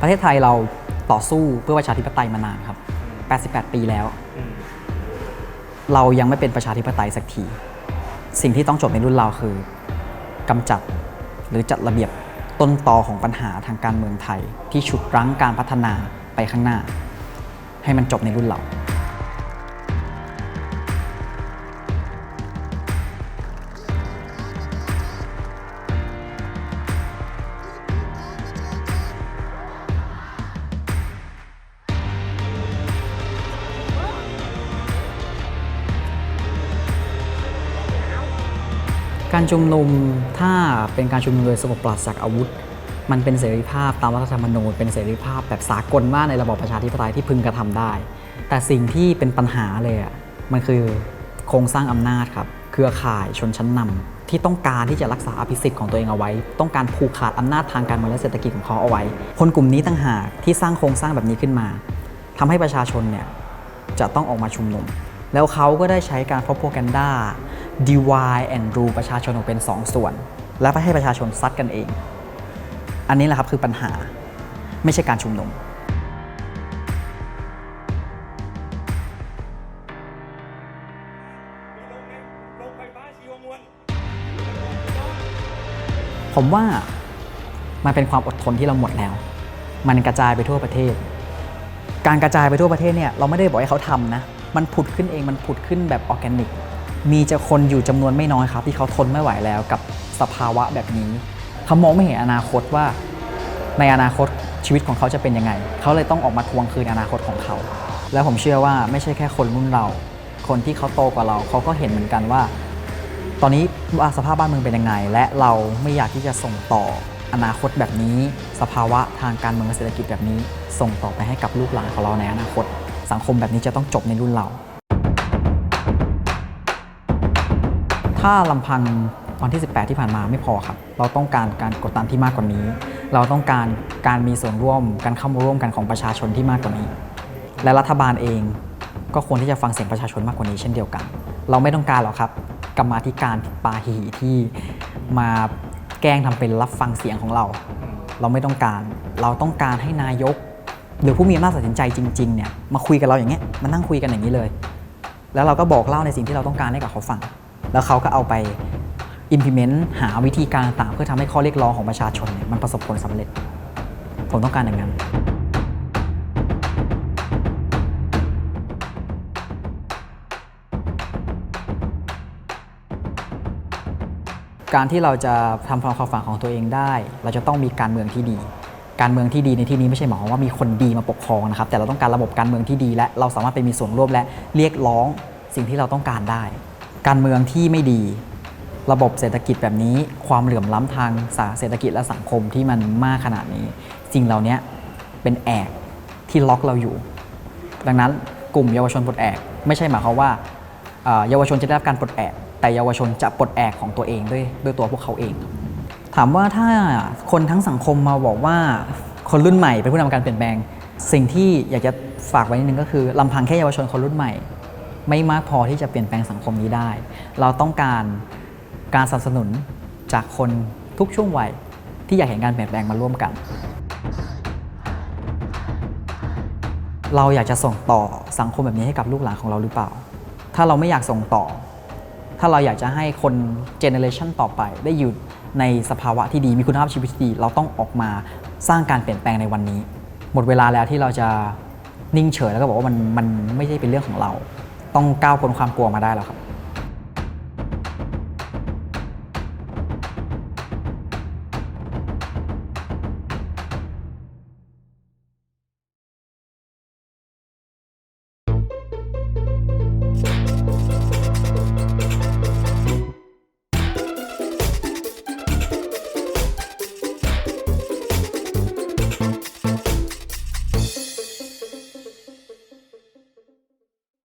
ประเทศไทยเราต่อสู้เพื่อประชาธิปไตยมานานครับ 88 ปีแล้ว เรายังไม่เป็นประชาธิปไตยสักที สิ่งที่ต้องจบในรุ่นเราคือกำจัดหรือจัดระเบียบต้นตอของปัญหาทางการเมืองไทย ที่ฉุดรั้งการพัฒนาไปข้างหน้า ให้มันจบในรุ่นเรา การชุมนุมถ้าเป็นการชุมนุมโดยสงบปราศจากอาวุธ มันเป็นเสรีภาพตามรัฐธรรมนูญเป็นเสรีภาพแบบสากลมากในระบอบประชาธิปไตยที่พึงกระทำได้ แต่สิ่งที่เป็นปัญหาเลยอะมันคือโครงสร้างอำนาจครับเครือข่ายชนชั้นนำที่ต้องการที่จะรักษาอภิสิทธิ์ของตัวเองเอาไว้ ต้องการผูกขาดอำนาจทางการเมืองและเศรษฐกิจของเขาเอาไว้ คนกลุ่มนี้ต่างหากที่สร้างโครงสร้างแบบนี้ขึ้นมาทำให้ประชาชนเนี่ยจะต้องออกมาชุมนุม แล้วเขาก็ได้ใช้การ propaganda divide and rule ประชาชนออกเป็น 2 ส่วน แล้วไปให้ประชาชนซัดกันเอง อันนี้แหละครับคือปัญหาไม่ใช่การชุมนุมผมว่ามันเป็นความอดทนที่เราหมดแล้ว มันกระจายไปทั่วประเทศ การกระจายไปทั่วประเทศเนี่ยเราไม่ได้บอกให้เขาทำนะ มันผุดขึ้นเอง มันผุดขึ้นแบบออร์แกนิก มีจะคนอยู่จำนวนไม่น้อยครับ ที่เขาทนไม่ไหวแล้วกับสภาวะแบบนี้เขามองไม่เห็นอนาคตว่า ในอนาคตชีวิตของเขาจะเป็นยังไง เขาเลยต้องออกมาทวงคืนอนาคตของเขา แล้วผมเชื่อว่าไม่ใช่แค่คนรุ่นเรา คนที่เขาโตกว่าเราเขาก็เห็นเหมือนกันว่า ตอนนี้สภาพบ้านเมืองเป็นยังไง และเราไม่อยากที่จะส่งต่ออนาคตแบบนี้ สภาวะทางการเมืองเศรษฐกิจแบบนี้ ส่งต่อไปให้กับลูกหลานของเราในอนาคต สังคมแบบนี้จะต้องจบในรุ่นเรา ถ้าลำพังวันที่ 18 ที่ผ่านมาไม่พอครับ เราต้องการการกดดันที่มากกว่านี้ เราต้องการการมีส่วนร่วม การเข้ามาร่วมกันของประชาชนที่มากกว่านี้ และรัฐบาลเองก็ควรที่จะฟังเสียงประชาชนมากกว่านี้เช่นเดียวกัน เราไม่ต้องการหรอกครับกรรมาธิการปาหีที่มาแกล้งทำเป็นรับฟังเสียงของเรา เราไม่ต้องการ เราต้องการให้นายก หรือผู้มีอำนาจตัดสินใจจริงๆเนี่ยมาคุยกับเราอย่างเงี้ยมานั่งคุยกันอย่างนี้เลย แล้วเราก็บอกเล่าในสิ่งที่เราต้องการให้กับเขาฟัง แล้วเขาก็เอาไป implement หาวิธีการต่างเพื่อทำให้ข้อเรียกร้องของประชาชนเนี่ยมันประสบผลสำเร็จ ผมต้องการอย่างนั้น การที่เราจะทำความฝันของตัวเองได้ เราจะต้องมีการเมืองที่ดี การเมืองที่ดีในที่นี้ไม่ใช่หมายความว่ามีคนดีมาปกครองนะครับ แต่เราต้องการระบบการเมืองที่ดี และเราสามารถไปมีส่วนร่วมและเรียกร้องสิ่งที่เราต้องการได้ การเมืองที่ไม่ดี ระบบเศรษฐกิจแบบนี้ ความเหลื่อมล้ำทางเศรษฐกิจและสังคมที่มันมากขนาดนี้สิ่งเหล่านี้เป็นแอกที่ล็อกเราอยู่ ดังนั้นกลุ่มเยาวชนปลดแอก ไม่ใช่หมายความว่าเอ่อเยาวชนจะได้รับการปลดแอก แต่เยาวชนจะปลดแอกของตัวเองด้วยด้วยตัวพวกเขาเอง ถามว่าถ้าคนทั้งสังคมมาบอกว่าคนรุ่นใหม่เป็นผู้นำการเปลี่ยนแปลง สิ่งที่อยากจะฝากไว้นิดนึงก็คือลำพังแค่เยาวชนคนรุ่นใหม่ ไม่มากพอที่จะเปลี่ยนแปลงสังคมนี้ได้ เราต้องการการสนับสนุนจากคนทุกช่วงวัยที่อยากเห็นการเปลี่ยนแปลงมาร่วมกัน เราอยากจะส่งต่อสังคมแบบนี้ให้กับลูกหลานของเราหรือเปล่า ถ้าเราไม่อยากส่งต่อ ถ้าเราอยากจะให้คนเจเนอเรชันต่อไปได้อยู่ในสภาวะที่ดีมีคุณภาพชีวิตที่ดี เราต้องออกมาสร้างการเปลี่ยนแปลงในวันนี้ หมดเวลาแล้วที่เราจะนิ่งเฉยแล้วก็บอกว่ามันมันไม่ใช่เป็นเรื่องของเรา ต้องก้าวพ้นความกลัวมาได้แล้วครับ